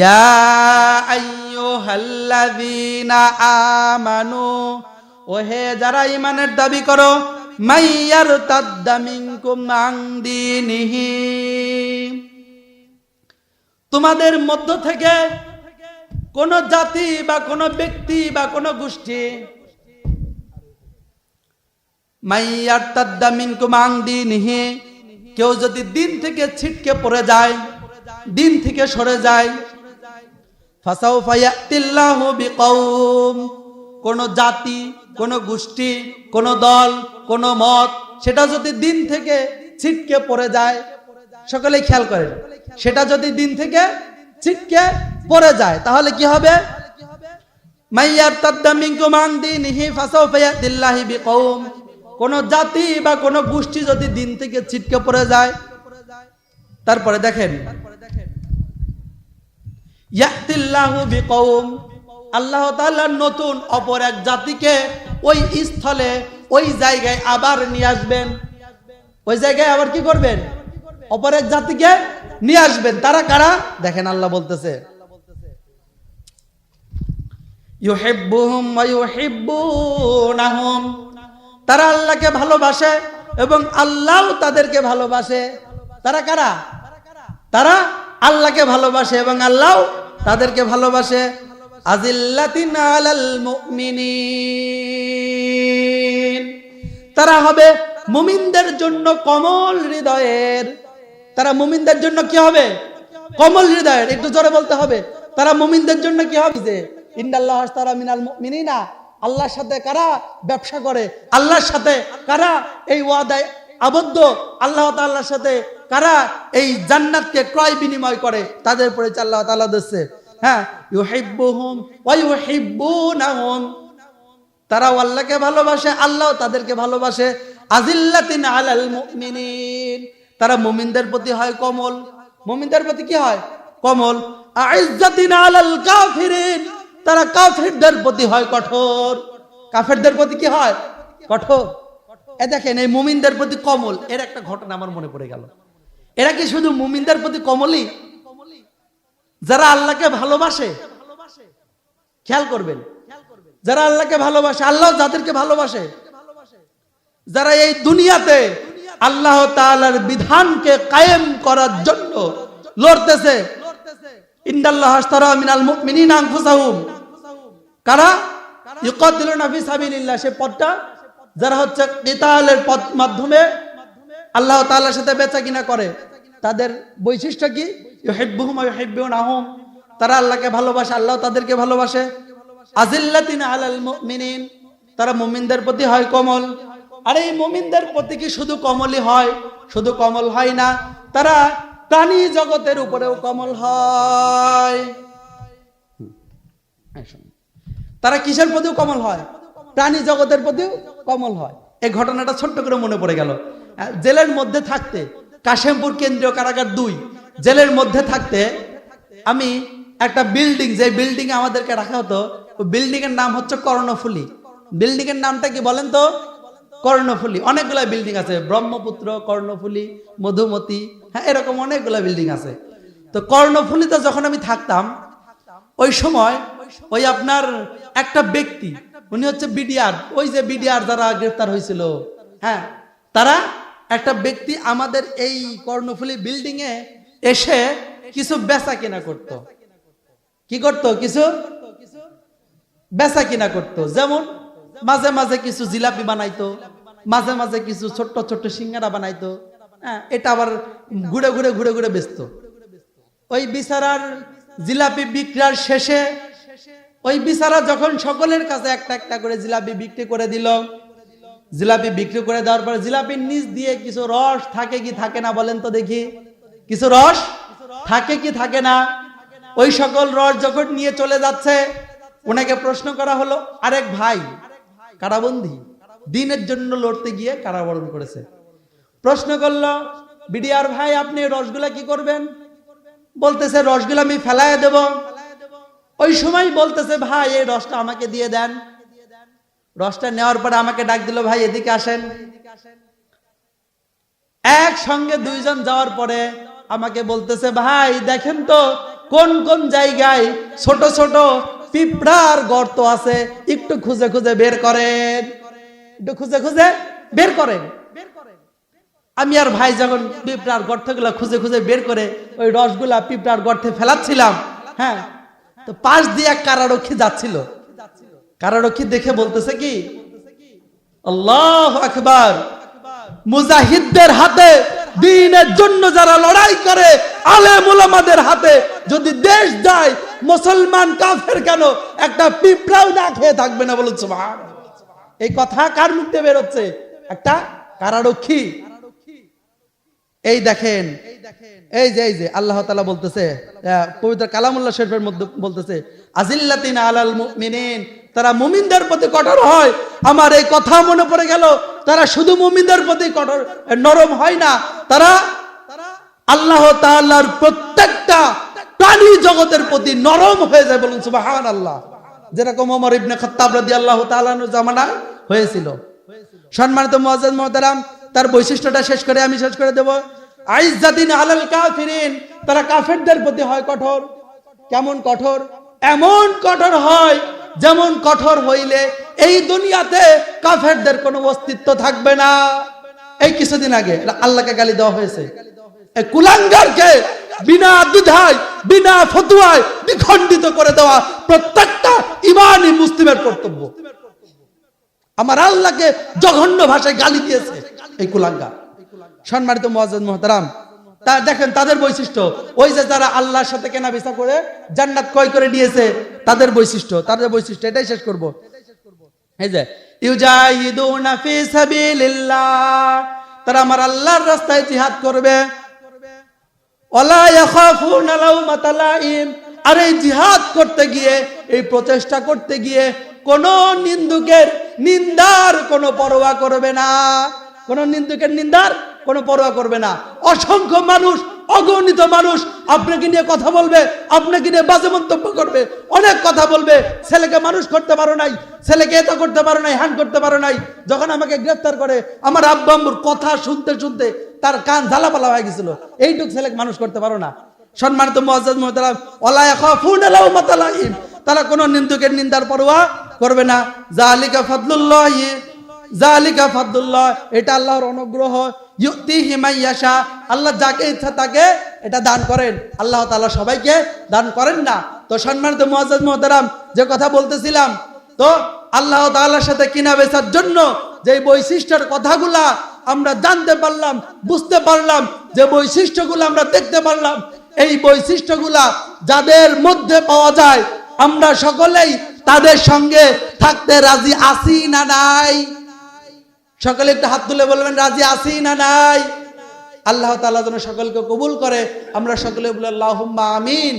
ইয়া আইয়ুহাল্লাযীনা আমানু ওহে যারা ইমানের দাবি করো মাইয়ার তাদ্দামিনকুম আন দীনিহি তোমাদের মধ্য থেকে কোন জাতি বা কোন ব্যক্তি বা কোন গোষ্ঠী মাইয়ার তাদ্দামিনকুম আন দীনিহি, কেউ যদি দিন থেকে ছিটকে পড়ে যায়, দিন থেকে সরে যায় কোন জাতি, কোন গোষ্ঠী, কোন দল, কোন মত, সেটা যদি দিন থেকে ছিটকে পড়ে যায় সকলে খেয়াল করেন, সেটা যদি দিন থেকে ছিটকে পড়ে যায়, তাহলে কি হবে? কোন জাতি বা কোন গোষ্ঠী যদি দিন থেকে ছিটকে পড়ে যায়, তারপরে দেখেন আল্লাহ নতুন অপর এক জাতিকে ওই স্থলে, ওই জায়গায় আবার নিয়ে আসবেন। ওই জায়গায় আবার কি করবেন? অপর এক জাতিকে নিয়ে আসবেন। তারা কারা? দেখেন আল্লাহ বলতেছে। তারা আল্লাহকে ভালোবাসে এবং আল্লাহও তাদেরকে ভালোবাসে। তারা কারা? তারা আল্লাহকে ভালোবাসে এবং আল্লাহ তাদেরকে ভালোবাসে, আজিল্লাতিন আলাল মুমিনিন। তারা হবে মুমিনদের জন্য কমল হৃদয়ের। তারা মুমিনদের জন্য কি হবে? কমল হৃদয়ের। একটু জোরে বলতে হবে। তারা মুমিনদের জন্য কি হবে? যে ইন্দাল্লাহ তারা মিনাল মুমিনিনা। আল্লাহর সাথে কারা ব্যবসা করে? আল্লাহর সাথে কারা এই ওয়াদায় আবদ্ধ? আল্লাহ তাআলার সাথে কারা এই জান্নাতকে ক্রয় বিনিময় করে? তাদের পরিচয় আল্লাহ তাআলা দিচ্ছে। হ্যাঁ ইউহিব্বুহুম তারাও আল্লাহকে ভালোবাসে, আল্লাহ তাদেরকে ভালোবাসে। আজিল্লাতিন আলাল মুমিনিন। তারা মুমিনদের প্রতি হয় কমল। মুমিনদের প্রতি কি হয়? কমল। আইজ্জাতিন আলাল কাফিরিন। তারা কাফেরদের প্রতি হয় কঠোর। কাফেরদের প্রতি কি হয়? কঠোর। এ দেখেন, এই মুমিনদের প্রতি কমল। এর একটা ঘটনা আমার মনে পড়ে গেল। এরা কি শুধু মুমিনদের প্রতি কমলই? যারা আল্লাহকে ভালোবাসে, খেয়াল করবেন। যারা আল্লাহকে ভালোবাসে, আল্লাহ যাদেরকে ভালোবাসে, যারা এই দুনিয়াতে আল্লাহ তাআলার বিধানকে কায়েম করার জন্য লড়তেছে আল্লাহ সাথে বেচা কিনা করে। তাদের বৈশিষ্ট্য কি? তারা আল্লাহকে ভালোবাসে, আল্লাহ তাদেরকে ভালোবাসে। তারা মুমিনদের প্রতি হয় কমল। আর এই মুমিনদের প্রতি কি শুধু কমলই হয়? শুধু কমল হয় না, তারা প্রাণী জগতের উপরেও কমল হয়। তারা কিসের প্রতিও কমল হয়? প্রাণী জগতের প্রতিও কমল হয়। এই ঘটনাটা ছোট্ট করে মনে পড়ে গেল। জেলের মধ্যে থাকতে কাশেমপুর কেন্দ্রীয় কারাগার দুই। জেলের মধ্যে থাকতে আমি একটা বিল্ডিং যে বিল্ডিং আমাদেরকে রাখা হতো বিল্ডিং এর নাম হচ্ছে কর্ণফুলি। বিল্ডিং এর নামটা কি বলেন তো? কর্ণফুলি। অনেকগুলা বিল্ডিং আছে, ব্রহ্মপুত্র, কর্ণফুলি, মধুমতি হ্যাঁ এরকম অনেকগুলা বিল্ডিং আছে। তো কর্ণফুলিতে যখন আমি থাকতাম, ওই সময় ওই আপনার একটা ব্যক্তি, উনি হচ্ছে বিডিআর, ওই যে বিডিআর যারা গ্রেফতার হয়েছিল হ্যাঁ তারা একটা ব্যক্তি আমাদের এই কর্ণফুলি বিল্ডিং এ এসে কিছু বেচা কিনা করত। কি করত কিছু? বেচা কিনা করত। যেমন মাঝে মাঝে কিছু জিলাপি বানাইতো, মাঝে মাঝে কিছু ছোট্ট ছোট্ট সিঙ্গারা বানাইতো। হ্যাঁ এটা আবার ঘুরে ঘুরে ঘুরে ঘুরে বেচতো। ওই বিচারার জিলাপি বিক্রার শেষে ওই বিচারা যখন সকলের কাছে একটা একটা করে জিলাপি বিক্রি করে দিল জিলাপি বিক্রি করে দেওয়ার পর জিলাপির নিচ দিয়ে কিছু রস থাকে কি থাকে না বলেন তো দেখি। কিছু রস থাকে কি থাকে না? ওই সকল রস যখন নিয়ে চলে যাচ্ছে, ওনাকে প্রশ্ন করা হলো, আরেক ভাই, কারাবন্দি, দিনের জন্য লড়তে গিয়ে কারাবরণ করেছে। প্রশ্ন করল, বিডিআর ভাই, আপনি রসগুলা কি করবেন? বলতেছে, রসগুলা আমি ফেলায় দেব। ওই সময় বলতেছে, ভাই, এই রসটা আমাকে দিয়ে দেন। রসটা নেওয়ার পরে আমাকে ডাক দিল, ভাই, এদিকে আসেন। একসঙ্গে দুইজন যাওয়ার পরে আমাকে বলতেছে, ভাই, দেখেন তো কোন কোন জায়গায় ছোট ছোট পিঁপড়ার গর্ত আছে, একটু খুঁজে খুঁজে বের করেন। একটু খুঁজে খুঁজে বের করেন। আমি আর ভাই যখন পিঁপড়ার গর্তগুলা খুঁজে খুঁজে বের করে ওই রসগুলা পিঁপড়ার গর্তে ফেলাচ্ছিলাম হ্যাঁ তো পাশ দিয়ে এক কারারক্ষী যাচ্ছিল। কারারক্ষী দেখে বলতেছে কি? আল্লাহ আকবার। মুজাহিদদের হাতে, দিনের জন্য যারা লড়াই করে, আলেম ওলামাদের হাতে, যদি দেশ যায়, মুসলমান কাফের কেন? একটা পিঁপড়াও না খেয়ে থাকবে না বলুন এই কথা কার মুখে বেরোচ্ছে? একটা কারারক্ষী এই দেখেন, এই যে এই যে, আল্লাহ তালা বলতেছে পবিত্র কালামুল্লাহ শরীফের মধ্যে বলতেছে, আজিল্লাতিন আলাল মুমিনিন তারা মুমিনদের প্রতি কঠোর হয়। আমার এই কথা মনে পড়ে গেল, তারা শুধু মুমিনদের প্রতি কঠোর নরম হয় না। তারা আল্লাহ তাআলার প্রত্যেকটা প্রাণী জগতের প্রতি নরম হয়ে যায় বলুন সুবাহান আল্লাহ যেরকম ওমর ইবনে খাত্তাব রাদিয়াল্লাহু তাআলার জামানায় হয়েছিল। সম্মানিত মুআজ্জাজ মুহতারাম, তার বৈশিষ্ট্যটা শেষ করে আমি শেষ করে দেব। আইজ্জাতিন আলাল কাফিরিন, তারা কাফেরদের প্রতি হয় কঠোর। কেমন কঠোর? এমন কঠোর হয় যেমন কঠোর হইলে এই দুনিয়াতে কাফেরদের কোনো অস্তিত্ব থাকবে না। এই কিছুদিন আগে আল্লাহকে গালি দেওয়া হয়েছে। কুলাঙ্গারকে বিনা দ্বিধায়, বিনা ফতুয়ায় বিখণ্ডিত করে দেওয়া প্রত্যেকটা ইমানই মুসলিমের কর্তব্য। আমার আল্লাহকে জঘন্য ভাষায় গালি দিয়েছে এই কুলাঙ্গা সম্মানিত মুয়াজ্জাজ মুহতারাম তা দেখেন তাদের বৈশিষ্ট্য। ওই যে যারা আল্লাহর সাথে কেনা বেচা করে জান্নাত ক্রয় করে নিয়েছে, তাদের বৈশিষ্ট্য। তাদের বৈশিষ্ট্য, এটাই শেষ করব। এই যে, ইউজাহিদুনা ফি সাবিলিল্লাহ। তারা আমার আল্লাহর রাস্তায় জিহাদ করবে। ওয়ালা ইয়াখাফুনা লাউমাতা লাইম আর এই জিহাদ করতে গিয়ে, এই প্রচেষ্টা করতে গিয়ে কোন নিন্দুকের নিন্দার কোনো পরোয়া করবে না। কোন নিন্দুকের নিন্দার কোনো পরোয়া করবে না। অসংখ্য মানুষ, অগণিত মানুষ আপনাকে নিয়ে কথা বলবে, আপনাকে নিয়ে বাজে মন্তব্য করবে, অনেক কথা বলবে। ছেলেকে মানুষ করতে পারো নাই, ছেলেকে এটা করতে পারো নাই হ্যান করতে পারো নাই, যখন আমাকে গ্রেফতার করে, আমার আব্বা আম্মুর কথা শুনতে শুনতে তার কান ঝালাপালা হয়ে গেছিল। এইটুক ছেলেকে মানুষ করতে পারো না। সম্মানিত লাইম তারা কোনো নিন্দুকের নিন্দার পরোয়া করবে না। জালিকা ফাদলুল্লাহ জালিকা ফাদুল্লাহ এটা আল্লাহর অনুগ্রহ। মাইয়াশা আল্লাহ যাকে ইচ্ছা তাকে এটা দান করেন। আল্লাহ তাআলা সবাইকে দান করেন না। তো সম্মানিত মুআজ্জাজ মুহতারাম, যে কথা বলতেছিলাম, তো আল্লাহ তাআলার সাথে কিনা বেচার জন্য যে বৈশিষ্ট্যের কথাগুলা আমরা জানতে পারলাম, বুঝতে পারলাম, যে বৈশিষ্ট্যগুলো আমরা দেখতে পারলাম, এই বৈশিষ্ট্যগুলা যাদের মধ্যে পাওয়া যায়, আমরা সকলেই তাদের সঙ্গে থাকতে রাজি আছি না নাই? সকলে একটু হাত তুলে বলবেন, রাজি আছি না নাই? আল্লাহ তালা যেন সকলকে কবুল করে, আমরা সকলে বলে আল্লাহ আমিন।